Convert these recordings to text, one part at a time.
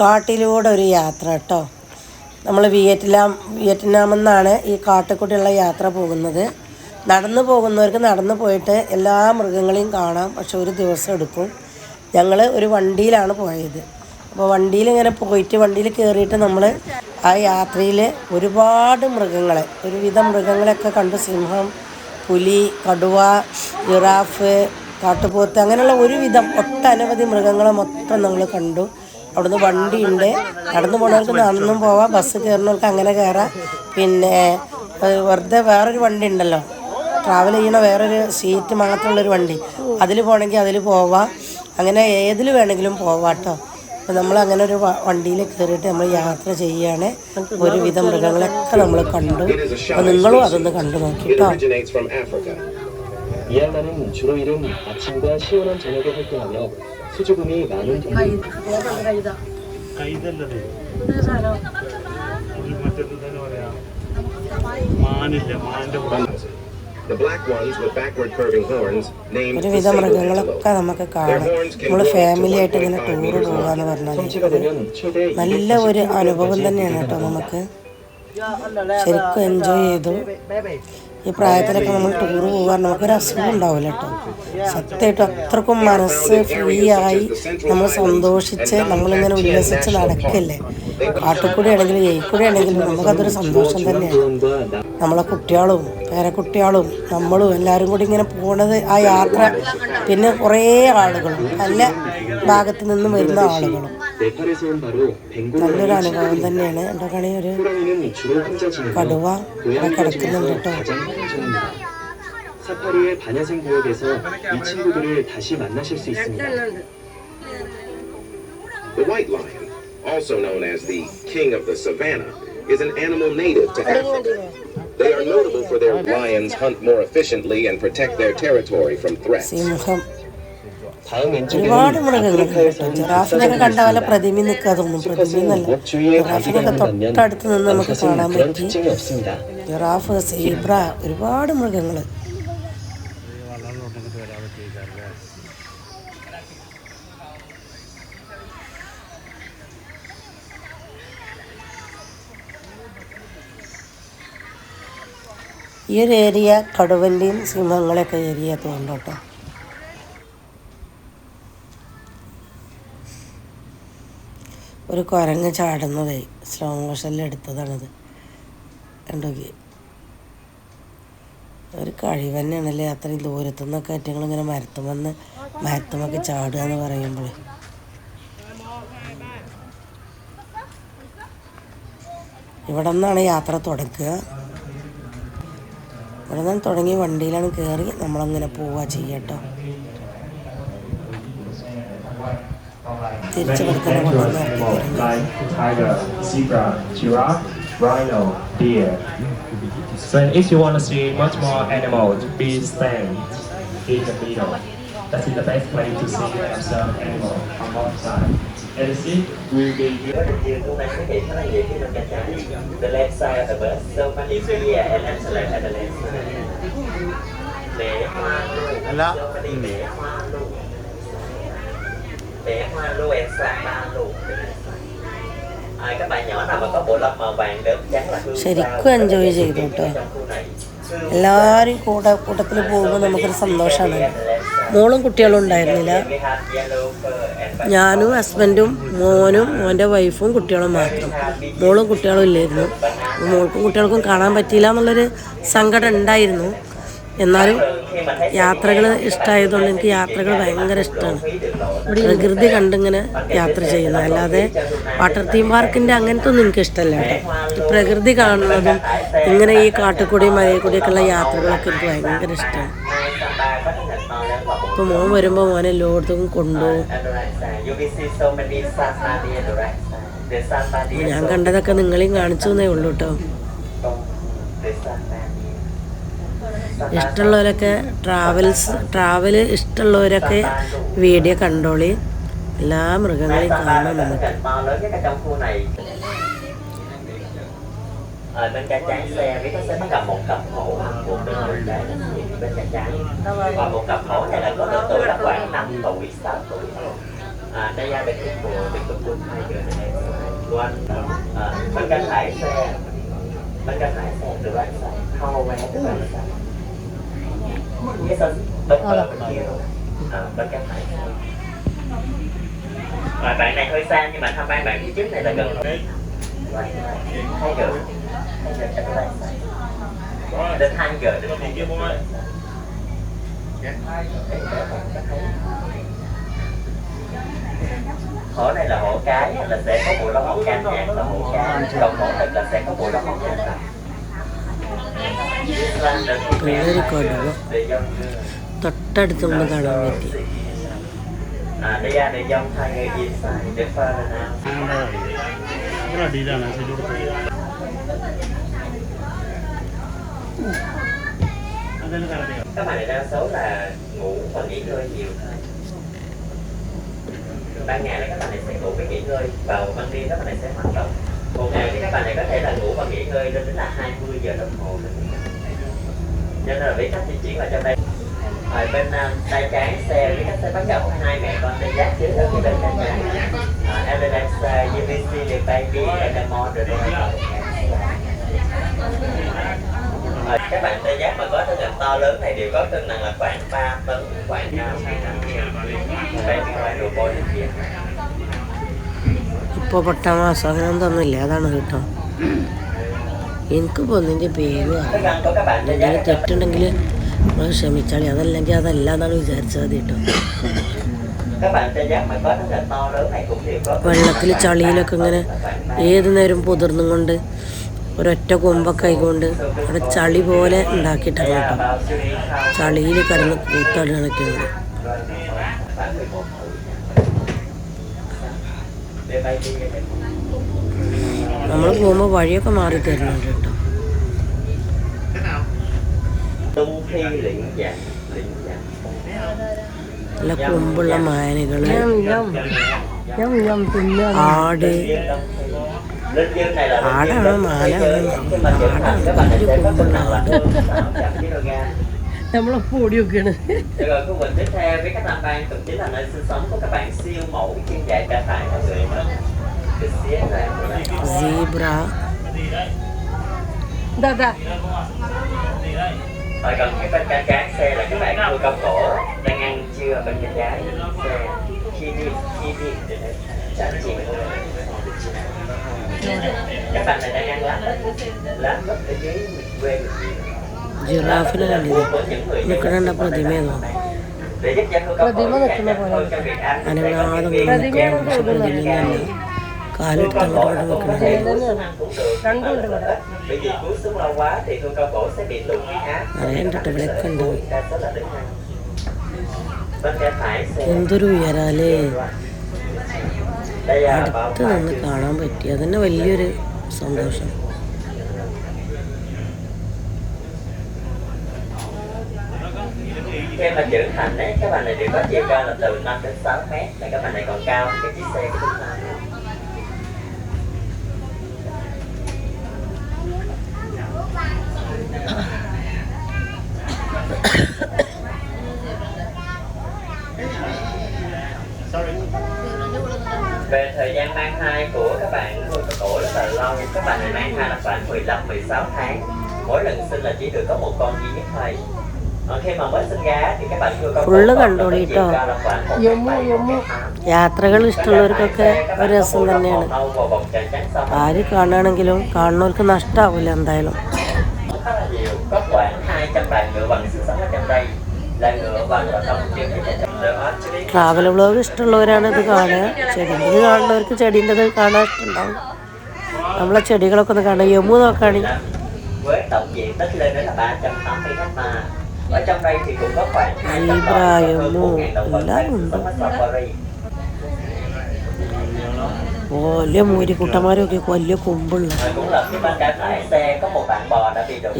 കാട്ടിലൂടെ ഒരു യാത്ര കേട്ടോ. നമ്മൾ വിയറ്റ്നാം വിയറ്റ്നാമിൽ നിന്നാണ് ഈ കാട്ടിക്കൂട്ടിയുള്ള യാത്ര പോകുന്നത്. നടന്നു പോകുന്നവർക്ക് നടന്നു പോയിട്ട് എല്ലാ മൃഗങ്ങളെയും കാണാം. പക്ഷെ ഒരു ദിവസം എടുക്കും. ഞങ്ങൾ ഒരു വണ്ടിയിലാണ് പോയത്. അപ്പോൾ വണ്ടിയിൽ ഇങ്ങനെ പോയിട്ട് വണ്ടിയിൽ കയറിയിട്ട് നമ്മൾ ആ യാത്രയിൽ ഒരുപാട് മൃഗങ്ങളെ ഒരുവിധ മൃഗങ്ങളെയൊക്കെ കണ്ടു. സിംഹം പുലി കടുവ ജിറാഫ് കാട്ടുപോത്ത് അങ്ങനെയുള്ള ഒരുവിധം ഒട്ടനവധി മൃഗങ്ങളെ മൊത്തം നമ്മൾ കണ്ടു. അവിടുന്ന് വണ്ടിയുണ്ട്. നടന്നു പോണവർക്ക് നടന്നും പോവാം. ബസ് കയറുന്നവർക്ക് അങ്ങനെ കയറാം. പിന്നെ വെറുതെ വേറൊരു വണ്ടി ഉണ്ടല്ലോ. ട്രാവൽ ചെയ്യണ വേറൊരു സീറ്റ് മാത്രമുള്ളൊരു വണ്ടി. അതിൽ പോകണമെങ്കിൽ അതിൽ പോവാം. അങ്ങനെ ഏതിൽ വേണമെങ്കിലും പോവാം കേട്ടോ. അപ്പം നമ്മൾ അങ്ങനെ ഒരു വണ്ടിയിൽ കയറിയിട്ട് നമ്മൾ യാത്ര ചെയ്യുകയാണ് ഒരുവിധ മൃഗങ്ങളൊക്കെ നമ്മൾ കണ്ടു. അപ്പം നിങ്ങളും അതൊന്ന് കണ്ടു നോക്കി കേട്ടോ. originates from Africa. 이 양반은 주로 이른 아침과 시원한 저녁에 활동하며 수주금이 많은 동물 കൈതല്ലത് ഒരു മറ്റേത് തന്നെ പറയാ മാനില്ല മാന്റെ കൂടെ The black ones with backward curving horns, named the ഒരുവിധം saber antelope. മൃഗങ്ങളൊക്കെ നമുക്ക് കാണാം നമ്മൾ ഫാമിലി ആയിട്ട് ഇങ്ങനെ ടൂറ് പോകാന്ന് പറഞ്ഞാൽ 성체가 되면 최대 നല്ല ഒരു അനുഭവം തന്നെയാണ് കേട്ടോ നമുക്ക് ശരിക്കും എൻജോയ് ചെയ്തു ഈ പ്രായത്തിലൊക്കെ നമ്മൾ ടൂർ പോകാൻ നമുക്കൊരു അസുഖം ഉണ്ടാവില്ല കേട്ടോ. സത്യമായിട്ടും അത്രക്കും മനസ്സ് ഫ്രീ ആയി നമ്മൾ സന്തോഷിച്ച് നമ്മളിങ്ങനെ ഉല്ലസിച്ച് നടക്കല്ലേ. കാട്ടുകൂടി ആണെങ്കിലും ഏക്കൂടി ആണെങ്കിലും നമുക്കതൊരു സന്തോഷം തന്നെയാണ്. നമ്മളെ കുട്ടികളും പേരക്കുട്ടികളും നമ്മളും എല്ലാവരും കൂടി ഇങ്ങനെ പോണത് ആ യാത്ര പിന്നെ കുറേ ആളുകളും പല ഭാഗത്തു നിന്നും വരുന്ന ആളുകളും. 네팔에서 온 바로 നല്ലൊരു 벵고라는 അനുഭവം തന്നെയാണ് എൻ്റെ കണി ഒരു 호랑이는 주로 혼자 지내고 കടുവ ഇവിടെ 고양이가 കിടക്കുന്നുണ്ട് 중에서 കേട്ടോ 가장 현천합니다. 사파리의 반야생 구역에서 이 친구들을 다시 만나실 수 있습니다. The white lion, also known as the king of the savannah, is an animal native to Africa. They are notable for their lions hunt more efficiently and protect their territory from threats. സിംഹം 다음 ഒരുപാട് മൃഗങ്ങളുണ്ട് കണ്ട പോലെ പ്രതിമ നിൽക്കുക തോന്നും പ്രതിമയെന്നല്ല ജിറാഫിനൊക്കെ തൊട്ടടുത്ത് നിന്ന് നമുക്ക് കാണാൻ പറ്റി. ജിറാഫ് സീബ്ര ഒരുപാട് മൃഗങ്ങൾ ഈ ഒരു ഏരിയ കടുവല്ലിയും സിംഹങ്ങളെയൊക്കെ ഏരിയ തോന്നുന്നു കേട്ടോ ഒരു കുരങ്ങ് ചാടുന്നതേ സ്ലോ മോഷനിൽ എടുത്തതാണിത്. കണ്ടോക്കി? ഒരു കഴിവ് തന്നെയാണല്ലേ അത്രയും ദൂരത്തു നിന്നൊക്കെ ഇങ്ങനെ മരത്തുമെന്ന് മരത്തുമൊക്കെ ചാടുക എന്ന് പറയുമ്പോൾ ഇവിടെ നിന്നാണ് യാത്ര തുടക്കുക. ഇവിടെ നിന്ന് തുടങ്ങി വണ്ടിയിലാണ് കയറി നമ്മളങ്ങനെ പോവുക ചെയ്യട്ടോ giraffe, rhino, deer. So if you want to see much more animals, please stand in the middle. That is the best place to see and observe animals on both sides. And the seat will be The left side of the bus, so many here and excellent at the left side. Để hoa luôn, അല്ല Để hoa and sapa các bạn nhỏ nào mà có bộ lọc màu vàng đớm trắng là hương ശരിക്കും enjoy ചെയ്തു കേട്ടോ എല്ലാവരും കൂടെ കൂട്ടത്തിൽ പോകുമ്പോൾ നമുക്കൊരു സന്തോഷമാണ് മോളും കുട്ടികളും ഉണ്ടായിരുന്നില്ല. ഞാനും ഹസ്ബൻഡും മോനും മോന്റെ വൈഫും കുട്ടികളും മാത്രം. മോളും കുട്ടികളും ഇല്ലായിരുന്നു. മോൾക്കും കുട്ടികൾക്കും കാണാൻ പറ്റിയില്ല എന്നുള്ളൊരു സങ്കടം ഉണ്ടായിരുന്നു. എന്നാലും യാത്രകൾ ഇഷ്ടമായതുകൊണ്ട് എനിക്ക് യാത്രകൾ ഭയങ്കര ഇഷ്ടമാണ് പ്രകൃതി കണ്ടിങ്ങനെ യാത്ര ചെയ്യുന്നത് അല്ലാതെ വാട്ടർ തീം പാർക്കിന്റെ അങ്ങനത്തെ ഒന്നും എനിക്ക് ഇഷ്ടമല്ല കേട്ടോ. പ്രകൃതി കാണുന്നതും ഇങ്ങനെ ഈ മലയിൽ ഉള്ള യാത്രകളൊക്കെ എനിക്ക് ഭയങ്കര ഇഷ്ടമാണ് ഇപ്പോൾ മോൻ വരുമ്പോൾ മോനെ എല്ലായിടത്തും കൊണ്ടുപോകും. ഞാൻ കണ്ടതൊക്കെ നിങ്ങളെയും കാണിച്ചു എന്നേ ഉള്ളൂ കേട്ടോ. ഇഷ്ടമുള്ളവരൊക്കെ ട്രാവൽസ് ട്രാവൽ ഇഷ്ടമുള്ളവരൊക്കെ വീഡിയോ കണ്ടോളി എല്ലാ മൃഗങ്ങളെയും കാണാം നമുക്ക് ở bên trái trái xe biết nó sẽ có gặp một cặp hổ một đứa người trái bên trái trái và một cặp hổ này là có độ tuổi là khoảng 5 tuổi 6 tuổi à, đây là bên cục của bên cục của hai giờ này quan à, bên cạnh lái xe bên cạnh lái xe từ bên phải hầu về từ bên phải cái sân bên kia rồi à, bên cạnh lái xe và bạn này hơi xa nhưng mà thăm bạn bạn phía trước này là gần rồi. Hai giờ. Hai là đến hai giờ đến hai giờ. Hổ này là hổ cái là sẽ có bộ lông màu cam nhạt là hổ cái còn hổ thật là sẽ có bộ lông màu cam đậm പിള്ളേർ കടുവ തൊട്ടടുത്ത് നമ്മൾ കാണാൻ പറ്റി À, đây là để dòng hai người inside the father now. ഇവിടെ അടിയിലാണ് ശരി കൊടുത്തത് അതെല്ലാം correct Các bạn này đa số là ngủ và nghỉ ngơi nhiều hơn. Ban ngày là các bạn này sẽ ngủ với nghỉ ngơi, vào ban đêm các bạn này sẽ hoạt động. Một ngày thì các bạn này có thể là ngủ và nghỉ ngơi lên đến là 20 giờ đồng hồ. cho nên là với cách di chuyển vào trong đây. Ở bên uh, tay trái xe với cách sẽ bắt gặp hai mẹ con tay giác dưới ở phía bên tay trái uh, Evidence uh, UVC baby and rồi rồi các bạn tay giác mà có thân hình to lớn này đều có cân nặng là khoảng 3 tấn khoảng cao hai năm đây thì ngoài đồ എനിക്കിപ്പോൾ ഒന്നിന്റെ പേര് എന്തെങ്കിലും തെറ്റുണ്ടെങ്കിൽ നമ്മൾ ക്ഷമിച്ചാളി. അതല്ലെങ്കിൽ അതല്ല എന്നാണ് വിചാരിച്ചത് മതി കേട്ടോ. വെള്ളത്തിൽ ചളിയിലൊക്കെ ഇങ്ങനെ ഏത് നേരം പുതിർന്നും കൊണ്ട് ഒരൊറ്റ കൊമ്പൊക്കെ ആയിക്കൊണ്ട് അവിടെ ചളി പോലെ ഉണ്ടാക്കിയിട്ടാണ് കേട്ടോ. ചളിയിൽ കിടന്ന് കൂത്താടുകയൊക്കെയുണ്ട് നടക്കുന്നത് 11 để നമ്മൾ പോകുമ്പോൾ വഴിയൊക്കെ മാറി തരുന്നുണ്ട് കേട്ടോ നല്ല കൊമ്പുള്ള മായനുകൾ ആട് dương മാനാണ്. khi mà trưởng thành các bạn വലിയ sẽ có cân കൊമ്പുള്ള nặng là ആട് hơn 600 kg നമ്മളെ പൊടിയൊക്കെയാണ് Rồi khu vực tiếp theo với các nam bang cũng chính là nơi sinh sống của các bạn siêu mẫu chuyên dạy cả tại và người mất dạ dạ tại Rồi cái bên cạnh cán xe là các bạn vừa cầm cổ đang ăn trưa bên bên trái xe khi đi khi đi để trả tiền các bạn này đang ăn lá đất lá đất ở dưới quê ജിറാഫിനെ കണ്ടില്ലേ của những người നിൽക്കണ പ്രതിമയെന്നോ പ്രതിമ നിൽക്കുന്ന nhanh hơn cho việc കാലിട്ട് അങ്ങോട്ട് áp. അറിയാണ്ടിട്ട് ഇവിടെയൊക്കെ എന്തൊരു ഉയരാലേ അടുത്ത് നിന്ന് കാണാൻ പറ്റി അതന്നെ വലിയൊരു സന്തോഷം khi mà trưởng thành đấy các bạn này đều có chiều cao là từ 5 đến 6 mét là các bạn này còn cao cái chiếc xe của chúng ta về thời gian mang thai của các bạn nuôi có cổ rất là lâu các bạn này mang thai là khoảng 15 16 tháng mỗi lần sinh là chỉ được có một con duy nhất thôi Ở khi mà mới sinh ra thì các bạn nuôi con Full cổ còn കണ്ടോളി കേട്ടോ chiều ട്ടോ. cao là khoảng 1,7, യമ്മു, യമ്മു. 1,8. യാത്രകൾ ഇഷ്ടമുള്ളവർക്കൊക്കെ ഒരു രസം തന്നെയാണ് ആര് കാണുകയാണെങ്കിലും കാണുന്നവർക്ക് നഷ്ടാവില്ല എന്തായാലും khá là nhiều có khoảng 200 bạn ngựa vằn sinh sống ở trong đây là ngựa vằn và đồng chân với chạy trong the archery travel blog ഇഷ്ടമുള്ളവരാണ് ഇത് കാണുക. ചെടിന്റെ കാണുന്നവർക്ക് ചെടിന്റെ കാണാൻ ഇഷ്ടമുണ്ടാവും. നമ്മളെ ചെടികളൊക്കെ ഒന്ന് കാണുക. യമു നോക്കാണ്. വലിയ മൂരിക്കൂട്ടന്മാരൊക്കെ വലിയ കൊമ്പുള്ള.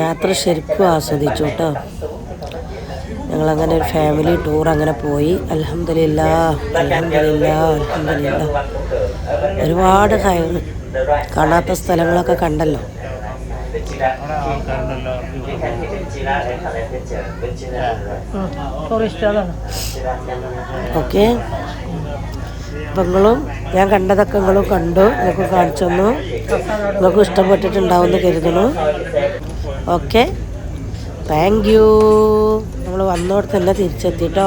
യാത്ര ശരിക്കും ആസ്വദിച്ചു കേട്ടോ. ഞങ്ങളങ്ങനെ ഒരു ഫാമിലി ടൂർ അങ്ങനെ പോയി. അലഹമില്ല അലഹമില്ല അലഹമില്ല ഒരുപാട് കാണാത്ത സ്ഥലങ്ങളൊക്കെ കണ്ടല്ലോ. ഓക്കെ. അപ്പം ഞാൻ കണ്ടതൊക്കെ നിങ്ങളും കണ്ടു. നിങ്ങൾക്ക് കാണിച്ചു തന്നു. നിങ്ങൾക്കും ഇഷ്ടപ്പെട്ടിട്ടുണ്ടാവുമെന്ന് കരുതുന്നു. ഓക്കെ. Thank you. നമ്മൾ വന്നോടത്ത് തന്നെ തിരിച്ചെത്തിട്ടോ